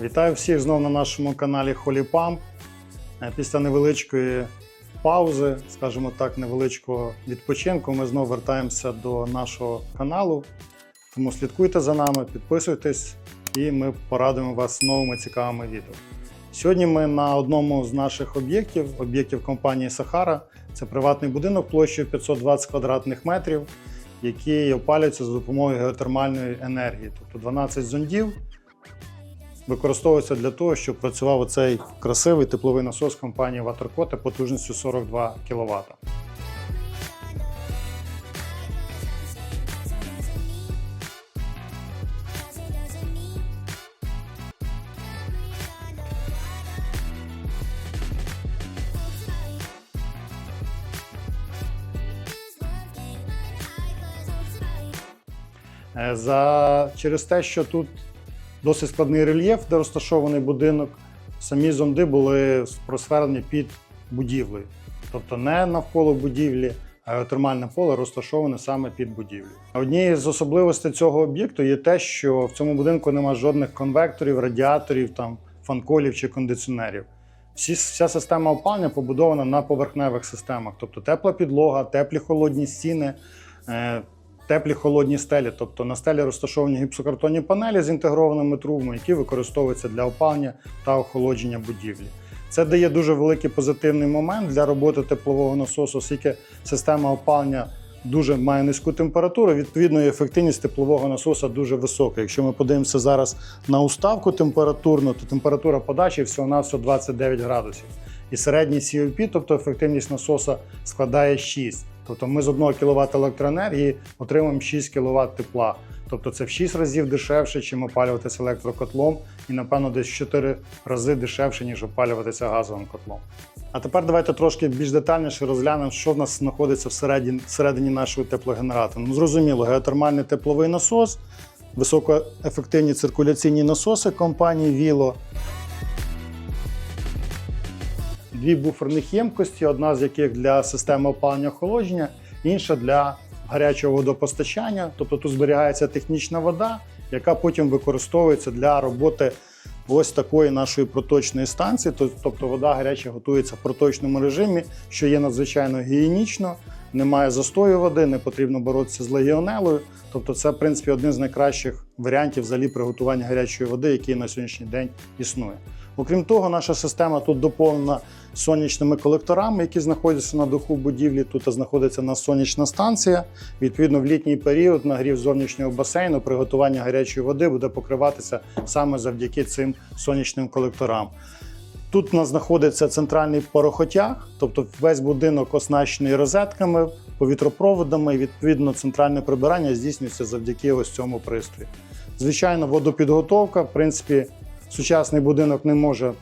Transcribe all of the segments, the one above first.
Вітаю всіх знову на нашому каналі Holy Pump. Е, Після невеличкої паузи, скажімо так, невеличкого відпочинку, ми знову вертаємося до нашого каналу. Тому слідкуйте за нами, підписуйтесь, і ми порадуємо вас новими цікавими відео. Сьогодні ми на одному з наших об'єктів, об'єктів компанії Сахара. Це приватний будинок площею 520 квадратних метрів, який опалюється за допомогою геотермальної енергії, тобто 12 зондів використовується для того, щоб працював оцей красивий тепловий насос компанії Watercote потужністю 42 кВт. Е, За, через те, що тут досить складний рельєф, де розташований будинок, самі зонди були просверлені під будівлею. Тобто не навколо будівлі, а геотермальне поле розташоване саме під будівлею. Однією з особливостей цього об'єкту є те, що в цьому будинку немає жодних конвекторів, радіаторів, там, фанколів чи кондиціонерів. Всі, вся система опалення побудована на поверхневих системах, тобто тепла підлога, теплі холодні стіни, е, теплі холодні стелі. Тобто на стелі розташовані гіпсокартонні панелі з інтегрованими трубами, які використовуються для опалення та охолодження будівлі. Це дає дуже великий позитивний момент для роботи теплового насосу, оскільки система опалення дуже має низьку температуру. Відповідно, ефективність теплового насоса дуже висока. Якщо ми подивимося зараз на уставку температурну, то температура подачі всього на 29 градусів. І середній COP, тобто ефективність насоса, складає 6. Тобто ми з 1 кВт електроенергії отримуємо 6 кВт тепла. Тобто це в 6 разів дешевше, чим опалюватися електрокотлом, і напевно десь в 4 рази дешевше, ніж опалюватися газовим котлом. А тепер давайте трошки більш детальніше розглянемо, що в нас знаходиться всередині, всередині нашого теплогенератора. Ну, зрозуміло, геотермальний тепловий насос, високоефективні циркуляційні насоси компанії Віло. Дві буферних ємкості, одна з яких для системи опалення охолодження, інша для гарячого водопостачання. Тобто тут зберігається технічна вода, яка потім використовується для роботи ось такої нашої проточної станції. Тобто вода гаряча готується в проточному режимі, що є надзвичайно гігієнічно, немає застою води, не потрібно боротися з легіонелою. Тобто, це, в принципі, один з найкращих варіантів взагалі приготування гарячої води, який на сьогоднішній день існує. Окрім того, наша система тут доповнена сонячними колекторами, які знаходяться на даху будівлі. Тут знаходиться на сонячна станція. Відповідно, в літній період нагрів зовнішнього басейну, приготування гарячої води буде покриватися саме завдяки цим сонячним колекторам. Тут у нас знаходиться центральний порохотяг, тобто весь будинок оснащений розетками, повітропроводами. І відповідно, центральне прибирання здійснюється завдяки ось цьому пристрою. Звичайно, водопідготовка. В принципі, сучасний будинок не може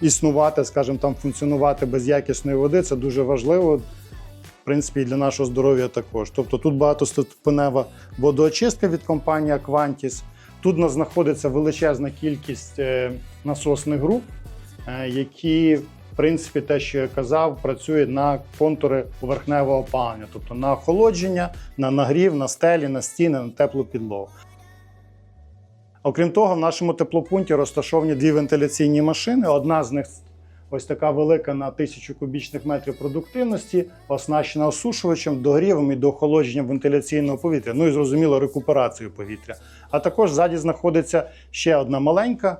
існувати, скажімо, там функціонувати без якісної води. Це дуже важливо. В принципі, і для нашого здоров'я також. Тобто тут багатоступенева водоочистка від компанії Aquantis. Тут у нас знаходиться величезна кількість е, насосних груп, е, які, в принципі, те, що я казав, працюють на контури поверхневого опалення, тобто на охолодження, на нагрів, на стелі, на стіни, на теплу підлогу. Окрім того, в нашому теплопункті розташовані дві вентиляційні машини. Одна з них ось така велика на 1000 кубічних метрів продуктивності, оснащена осушувачем, догрівом і доохолодженням вентиляційного повітря. Ну і зрозуміло, рекуперацією повітря. А також ззаді знаходиться ще одна маленька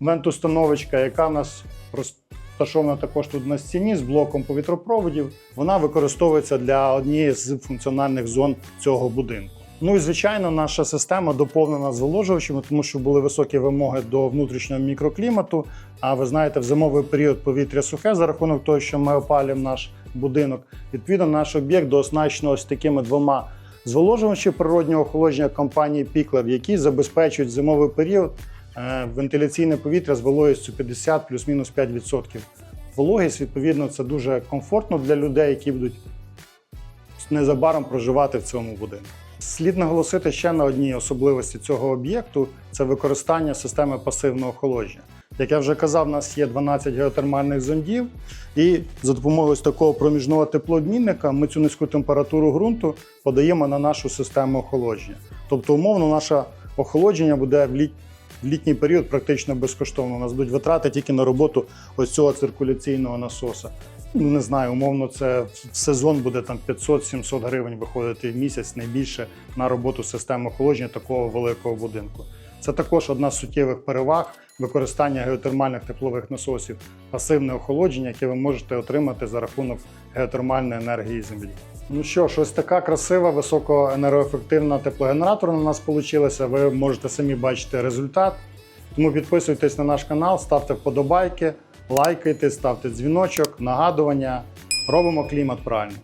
вентустановочка, яка в нас розташована також тут на стіні з блоком повітропроводів. Вона використовується для однієї з функціональних зон цього будинку. Ну і звичайно, наша система доповнена зволожувачами, тому що були високі вимоги до внутрішнього мікроклімату. А ви знаєте, в зимовий період повітря сухе за рахунок того, що ми опалюємо наш будинок. Відповідно, наш об'єкт дооснащено ось такими двома зволожувачами природнього охолодження компанії Піклер, які забезпечують зимовий період е, вентиляційне повітря з вологістю 50 плюс-мінус 5%. Вологість, відповідно, це дуже комфортно для людей, які будуть незабаром проживати в цьому будинку. Слід наголосити ще на одній особливості цього об'єкту це використання системи пасивного охолодження. Як я вже казав, у нас є 12 геотермальних зондів, і за допомогою такого проміжного теплообмінника ми цю низьку температуру ґрунту подаємо на нашу систему охолодження. Тобто, умовно, наше охолодження буде в літ... в літній період практично безкоштовно. У нас будуть витрати тільки на роботу ось цього циркуляційного насоса. Ну, Не знаю, умовно, це в сезон буде там 500-700 гривень виходити в місяць найбільше на роботу системи охолодження такого великого будинку. Це також одна з суттєвих переваг використання геотермальних теплових насосів, пасивне охолодження, яке ви можете отримати за рахунок геотермальної енергії землі. Ну що ж, ось така красива, високоенергоефективна теплогенератор на нас вийшла. Ви можете самі бачити результат. Тому підписуйтесь на наш канал, ставте вподобайки, лайкайте, ставте дзвіночок, нагадування. Робимо клімат правильно.